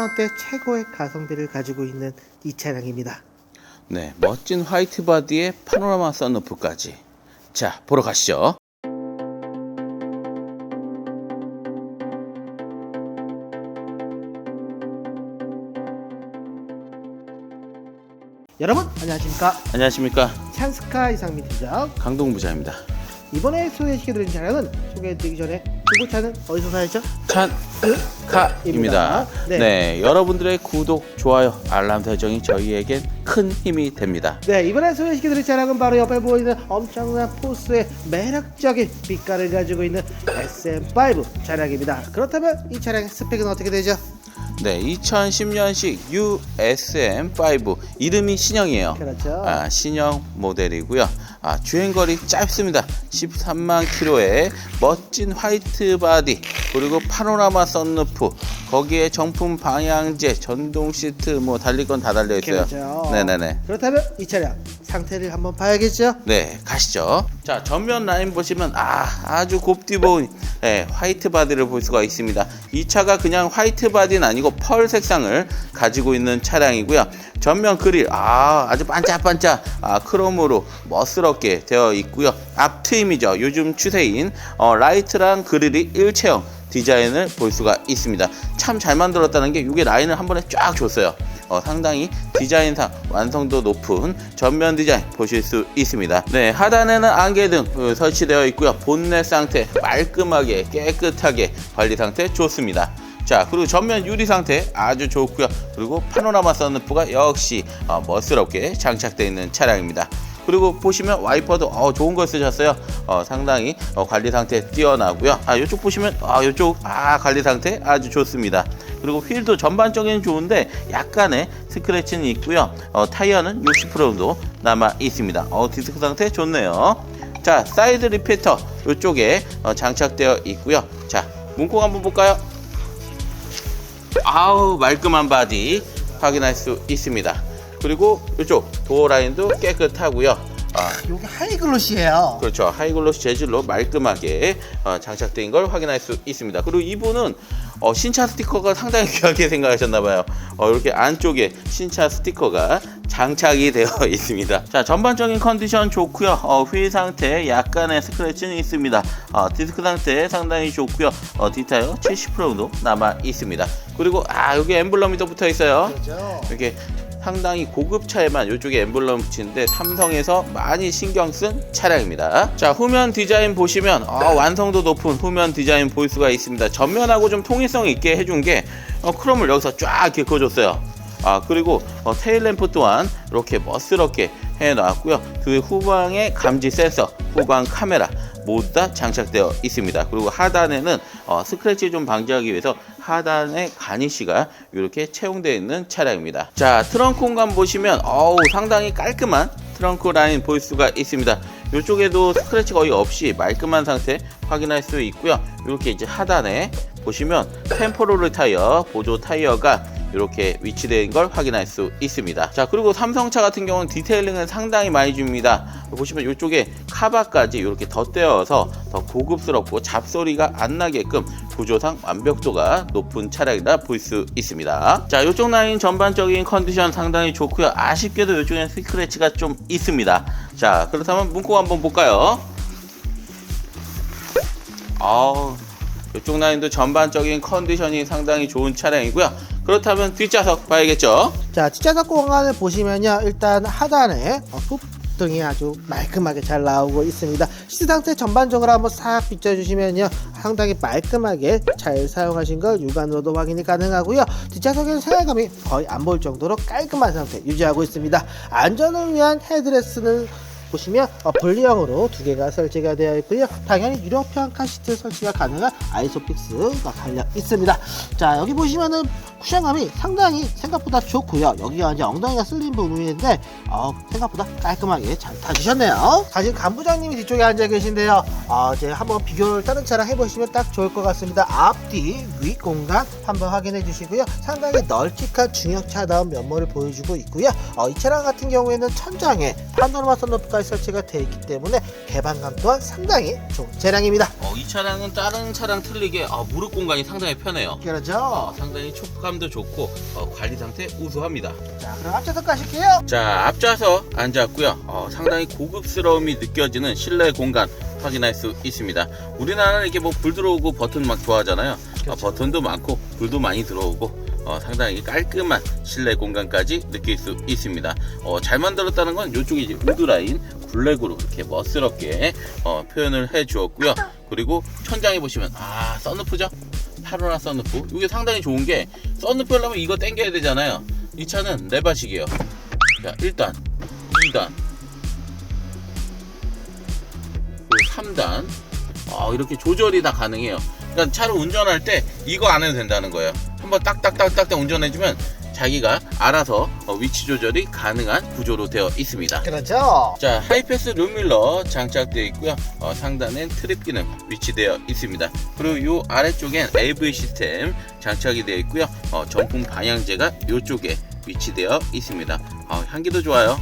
원대 최고의 가성비를 가지고 있는 이 차량입니다. 네, 멋진 화이트 바디에 파노라마 썬루프까지. 자, 보러 가시죠. 여러분 안녕하십니까? 안녕하십니까. 찬스카 이상민 팀장. 강동 부자입니다. 이번에 소개시켜드린 차량은 소개해드리기 전에 중고차는 어디서 사야죠? 찬카입니다. 네. 네. 여러분들의 구독, 좋아요, 알람 설정이 저희에겐 큰 힘이 됩니다. 네 이번에 소개시켜드릴 차량은 바로 옆에 보이는 엄청난 포스의 매력적인 빛깔을 가지고 있는 SM5 차량입니다. 그렇다면 이 차량의 스펙은 어떻게 되죠? 네, 2010년식 USM5 이름이 신형이에요. 그렇죠. 아, 신형 모델이고요. 아, 주행거리 짧습니다. 13만 킬로의 멋진 화이트 바디 그리고 파노라마 썬루프 거기에 정품 방향제, 전동 시트 뭐 달릴 건 다 달려 있어요. 그렇죠. 네네네. 그렇다면 이 차량 상태를 한번 봐야겠죠? 네, 가시죠. 자, 전면 라인 보시면 아, 아주 곱디보인 예, 화이트 바디를 볼 수가 있습니다. 이 차가 그냥 화이트 바디는 아니고 펄 색상을 가지고 있는 차량이고요. 전면 그릴 아, 아주 반짝반짝 아, 크롬으로 멋스럽게 되어 있고요. 앞 트임이죠. 요즘 추세인 어, 라이트랑 그릴이 일체형 디자인을 볼 수가 있습니다. 참 잘 만들었다는 게 이게 라인을 한 번에 쫙 줬어요. 어, 상당히 디자인상 완성도 높은 전면 디자인 보실 수 있습니다. 네, 하단에는 안개등 어, 설치되어 있고요. 본넷 상태 말끔하게 깨끗하게 관리 상태 좋습니다. 자, 그리고 전면 유리 상태 아주 좋고요. 그리고 파노라마 선루프가 역시 어, 멋스럽게 장착되어 있는 차량입니다. 그리고 보시면 와이퍼도 어, 좋은 걸 쓰셨어요. 어, 상당히 어, 관리 상태 뛰어나고요. 아, 이쪽 보시면 아, 이쪽 아, 관리 상태 아주 좋습니다. 그리고 휠도 전반적인 좋은데 약간의 스크래치는 있고요. 어, 타이어는 60% 정도 남아 있습니다. 어, 디스크 상태 좋네요. 자, 사이드 리피터 이쪽에 어, 장착되어 있고요. 자, 문콕 한번 볼까요? 아우 말끔한 바디 확인할 수 있습니다. 그리고 이쪽 도어 라인도 깨끗하고요. 아, 이게 하이글로시예요. 그렇죠. 하이글로시 재질로 말끔하게 어, 장착된 걸 확인할 수 있습니다. 그리고 이분은 어, 신차 스티커가 상당히 귀하게 생각하셨나봐요. 어, 이렇게 안쪽에 신차 스티커가 장착이 되어 있습니다. 자, 전반적인 컨디션 좋고요. 어, 휠 상태 약간의 스크래치는 있습니다. 어, 디스크 상태 상당히 좋고요. 어, 디타일 70% 정도 남아 있습니다. 그리고 아, 여기 엠블럼이 또 붙어 있어요. 그렇죠. 이렇게 상당히 고급 차에만 이쪽에 엠블럼 붙이는데 삼성에서 많이 신경 쓴 차량입니다. 자 후면 디자인 보시면 어, 완성도 높은 후면 디자인 볼 수가 있습니다. 전면하고 좀 통일성 있게 해준 게 어, 크롬을 여기서 쫙 이렇게 그어줬어요. 아 그리고 어, 테일 램프 또한 이렇게 멋스럽게 해놨고요. 그 후방에 감지 센서, 후방 카메라 모두 다 장착되어 있습니다. 그리고 하단에는 어, 스크래치 좀 방지하기 위해서 하단에 가니쉬가 이렇게 채용되어 있는 차량입니다. 자 트렁크 공간 보시면 어우 상당히 깔끔한 트렁크 라인 볼 수가 있습니다. 이쪽에도 스크래치 거의 없이 말끔한 상태 확인할 수 있고요. 이렇게 이제 하단에 보시면 템포로르 타이어 보조 타이어가 이렇게 위치된 걸 확인할 수 있습니다. 자 그리고 삼성차 같은 경우는 디테일링을 상당히 많이 줍니다. 보시면 이쪽에 카바까지 이렇게 덧대어서 더 고급스럽고 잡소리가 안 나게끔 구조상 완벽도가 높은 차량이라 볼 수 있습니다. 자 이쪽 라인 전반적인 컨디션 상당히 좋고요. 아쉽게도 이쪽에는 스크래치가 좀 있습니다. 자 그렇다면 문콕 한번 볼까요? 아우 이쪽 라인도 전반적인 컨디션이 상당히 좋은 차량이고요. 그렇다면 뒷좌석 봐야겠죠? 자, 뒷좌석 공간을 보시면요. 일단 하단에 어, 등이 아주 말끔하게 잘 나오고 있습니다. 시트 상태 전반적으로 한번 싹 비춰주시면요. 상당히 말끔하게 잘 사용하신 걸 육안으로도 확인이 가능하고요. 뒷좌석에는 생활감이 거의 안 보일 정도로 깔끔한 상태 유지하고 있습니다. 안전을 위한 헤드레스는 보시면 어, 분리형으로 두 개가 설치가 되어 있고요. 당연히 유력형 카시트 설치가 가능한 아이소픽스가 달려 있습니다. 자 여기 보시면은 쿠션감이 상당히 생각보다 좋고요. 여기가 이제 엉덩이가 쓸린 부분인데 어, 생각보다 깔끔하게 잘 타주셨네요. 사실 간부장님이 뒤쪽에 앉아 계신데요. 어, 이제 한번 비교를 다른 차랑 해보시면 딱 좋을 것 같습니다. 앞뒤 위 공간 한번 확인해 주시고요. 상당히 널찍한 중형차다운 면모를 보여주고 있고요. 어, 이 차량 같은 경우에는 천장에 파노라마 선루프까지 설치가 되어 있기 때문에 개방감 또한 상당히 좋은 차량입니다. 어, 이 차량은 다른 차량 틀리게 아, 무릎 공간이 상당히 편해요. 그렇죠. 어, 상당히 촉감 변속감도 좋고 어, 관리 상태 우수합니다. 자, 그럼 앞좌석 가실게요. 자 앞좌석 앉았고요. 어, 상당히 고급스러움이 느껴지는 실내 공간 확인할 수 있습니다. 우리나라는 이렇게 뭐 불 들어오고 버튼 막 좋아하잖아요. 어, 그렇죠. 버튼도 많고 불도 많이 들어오고 어, 상당히 깔끔한 실내 공간까지 느낄 수 있습니다. 어, 잘 만들었다는 건 이쪽이 이제 우드라인 블랙으로 이렇게 멋스럽게 어, 표현을 해 주었고요. 그리고 천장에 보시면 아 썬루프죠? 파노라 썬루프. 이게 상당히 좋은 게 썬루프 하려면 이거 당겨야 되잖아요. 이 차는 레바식이에요. 자, 1단, 2단, 그리고 3단. 어, 이렇게 조절이 다 가능해요. 그러니까 차를 운전할 때 이거 안 해도 된다는 거예요. 한번 딱딱딱딱딱 운전해주면 자기가 알아서 어, 위치 조절이 가능한 구조로 되어 있습니다. 그렇죠. 자, 하이패스 룸밀러 장착되어 있고요. 어, 상단엔 트립 기능 위치되어 있습니다. 그리고 이 아래쪽엔 AV 시스템 장착이 되어 있고요. 어, 전풍 방향제가 이쪽에 위치되어 있습니다. 어, 향기도 좋아요.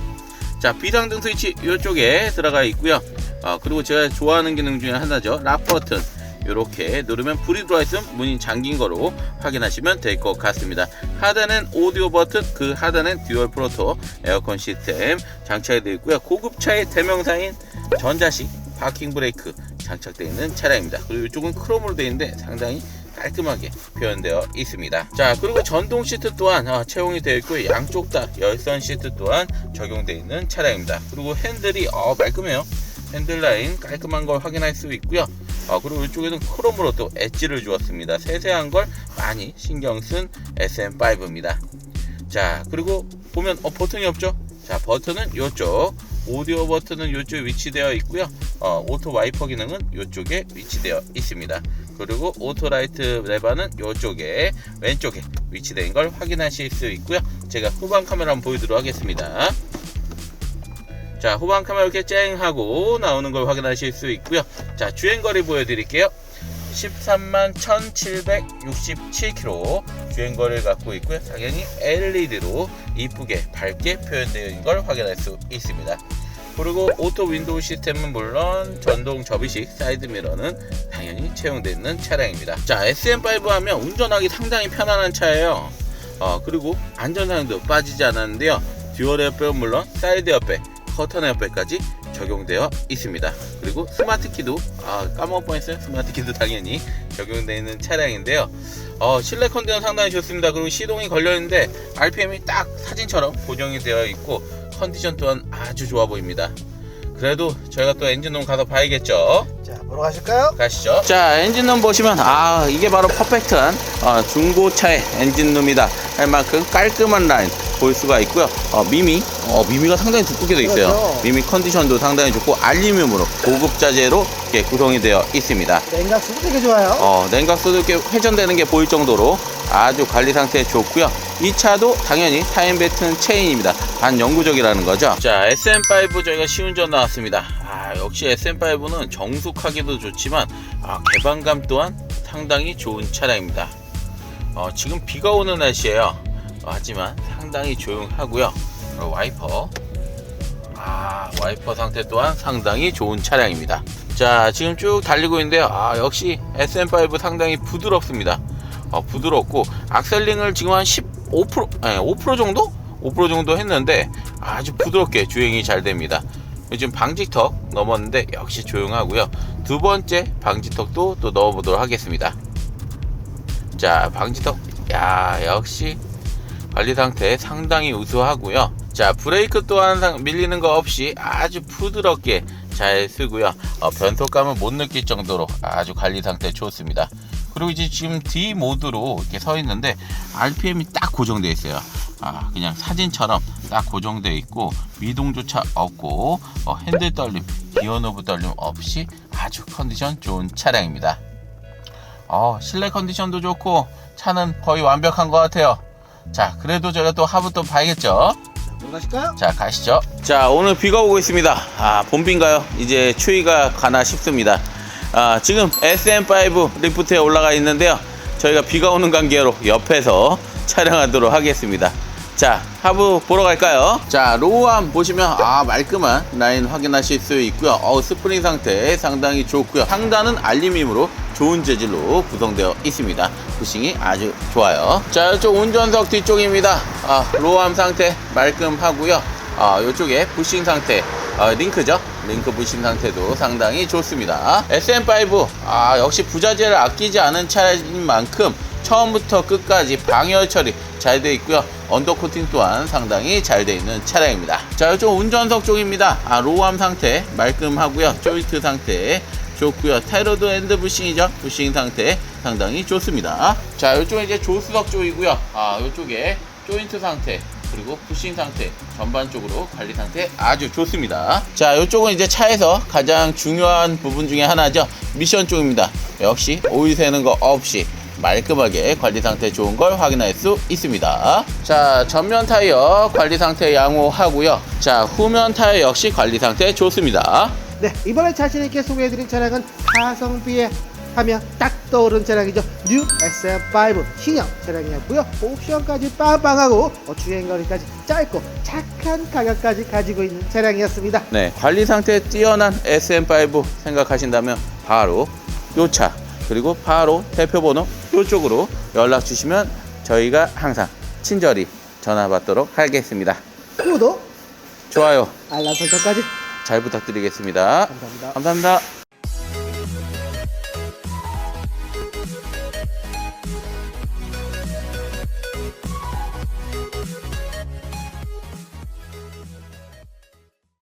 자, 비상등 스위치 이쪽에 들어가 있고요. 어, 그리고 제가 좋아하는 기능 중에 하나죠. 락 버튼. 이렇게 누르면 들어와 있으면 문이 잠긴 거로 확인하시면 될 것 같습니다. 하단엔 오디오 버튼, 그 하단엔 듀얼 프로토 에어컨 시스템 장착이 되어 있고요. 고급차의 대명사인 전자식 파킹 브레이크 장착되어 있는 차량입니다. 그리고 이쪽은 크롬으로 되어 있는데 상당히 깔끔하게 표현되어 있습니다. 자, 그리고 전동 시트 또한 어, 채용이 되어 있고 양쪽 다 열선 시트 또한 적용되어 있는 차량입니다. 그리고 핸들이 어, 말끔해요. 핸들 라인 깔끔한 걸 확인할 수 있고요. 어, 그리고 이쪽에는 크롬으로 또 엣지를 주었습니다. 세세한 걸 많이 신경 쓴 SM5입니다. 자, 그리고 보면 어, 버튼이 없죠? 자, 버튼은 이쪽, 오디오 버튼은 이쪽에 위치되어 있고요. 어, 오토 와이퍼 기능은 이쪽에 위치되어 있습니다. 그리고 오토 라이트 레버는 이쪽에 왼쪽에 위치된 걸 확인하실 수 있고요. 제가 후방 카메라 한번 보여드리도록 하겠습니다. 자, 후방 카메라 이렇게 쨍 하고 나오는 걸 확인하실 수 있고요. 자, 주행거리 보여드릴게요. 13만 1767km 주행거리를 갖고 있고요. 당연히 LED로 이쁘게 밝게 표현되어 있는 걸 확인할 수 있습니다. 그리고 오토 윈도우 시스템은 물론 전동 접이식 사이드 미러는 당연히 채용되어 있는 차량입니다. 자, SM5 하면 운전하기 상당히 편안한 차예요. 어, 그리고 안전사양도 빠지지 않았는데요. 듀얼 에어백은 물론 사이드 에어백, 커튼 에어백까지 적용되어 있습니다. 그리고 스마트 키도 아, 까먹을 뻔했어요. 스마트 키도 당연히 적용되어 있는 차량인데요. 어, 실내 컨디션 상당히 좋습니다. 그리고 시동이 걸려 있는데 RPM이 딱 사진처럼 고정이 되어 있고 컨디션 또한 아주 좋아 보입니다. 그래도 저희가 또 엔진룸 가서 봐야겠죠. 자, 보러 가실까요? 가시죠. 자, 엔진룸 보시면 아 이게 바로 퍼펙트한 어, 중고차의 엔진룸이다 할 만큼 깔끔한 라인 볼 수가 있고요. 어, 미미, 어, 미미가 상당히 두껍게 되어 있어요. 그렇죠. 미미 컨디션도 상당히 좋고 알루미늄으로 고급 자재로 이렇게 구성이 되어 있습니다. 냉각수도 되게 좋아요. 어, 냉각수도 이렇게 회전되는 게 보일 정도로 아주 관리 상태 좋고요. 이 차도 당연히 타임 뱉은 체인입니다. 반영구적이라는 거죠. 자, SM5 저희가 시운전 나왔습니다. 아, 역시 SM5는 정숙하기도 좋지만 아, 개방감 또한 상당히 좋은 차량입니다. 어, 지금 비가 오는 날씨예요. 어, 하지만 상당히 조용하고요. 와이퍼 아, 와이퍼 상태 또한 상당히 좋은 차량입니다. 자, 지금 쭉 달리고 있는데요. 아, 역시 SM5 상당히 부드럽습니다. 어, 부드럽고 악셀링을 지금 한 15%, 아니, 5% 정도? 5% 정도 했는데 아주 부드럽게 주행이 잘 됩니다. 지금 방지턱 넘었는데 역시 조용하고요. 두 번째 방지턱도 또 넣어보도록 하겠습니다. 자, 방지턱. 야, 역시 관리 상태 상당히 우수하고요. 자, 브레이크 또한 상- 밀리는 거 없이 아주 부드럽게 잘 쓰고요. 어, 변속감을 못 느낄 정도로 아주 관리 상태 좋습니다. 그리고 이제 지금 D 모드로 이렇게 서 있는데 RPM이 딱 고정되어 있어요. 아, 그냥 사진처럼 딱 고정되어 있고 미동조차 없고 어, 핸들 떨림, 기어 노브 떨림 없이 아주 컨디션 좋은 차량입니다. 어, 실내 컨디션도 좋고 차는 거의 완벽한 것 같아요. 자, 그래도 저희가 또 하부 또 봐야겠죠? 자, 보러 가실까요? 자, 가시죠. 자, 오늘 비가 오고 있습니다. 아, 봄비인가요? 이제 추위가 가나 싶습니다. 아, 지금 SM5 리프트에 올라가 있는데요. 저희가 비가 오는 관계로 옆에서 촬영하도록 하겠습니다. 자, 하부 보러 갈까요? 자, 로우암 보시면 아 말끔한 라인 확인하실 수 있고요. 어, 스프링 상태 상당히 좋고요. 상단은 알루미늄으로 좋은 재질로 구성되어 있습니다. 부싱이 아주 좋아요. 자, 이쪽 운전석 뒤쪽입니다. 아, 로우암 상태 말끔하고요. 아, 이쪽에 부싱 상태 아, 링크죠? 링크 부싱 상태도 상당히 좋습니다. SM5 아, 역시 부자재를 아끼지 않은 차량인 만큼 처음부터 끝까지 방열 처리 잘 되어 있고요. 언더 코팅 또한 상당히 잘 되어 있는 차량입니다. 자, 이쪽 운전석 쪽입니다. 아, 로우암 상태 말끔하고요. 조이트 상태 좋고요. 타이로드 핸드 부싱이죠. 부싱 상태 상당히 좋습니다. 자, 이쪽은 이제 조수석 쪽이고요. 아, 이쪽에 조인트 상태 그리고 부싱 상태 전반적으로 관리 상태 아주 좋습니다. 자, 이쪽은 이제 차에서 가장 중요한 부분 중에 하나죠. 미션 쪽입니다. 역시 오일 새는 거 없이 말끔하게 관리 상태 좋은 걸 확인할 수 있습니다. 자, 전면 타이어 관리 상태 양호하고요. 자, 후면 타이어 역시 관리 상태 좋습니다. 네, 이번에 자신 있게 소개해드린 차량은 가성비에 하면 딱 떠오른 차량이죠. 뉴 SM5 신형 차량이었고요. 옵션까지 빵빵하고 어, 주행 거리까지 짧고 착한 가격까지 가지고 있는 차량이었습니다. 네, 관리 상태 뛰어난 SM5 생각하신다면 바로 요 차 그리고 바로 대표번호 이쪽으로 연락 주시면 저희가 항상 친절히 전화 받도록 하겠습니다. 구독, 좋아요 알람 설정까지 잘 부탁드리겠습니다. 감사합니다. 감사합니다.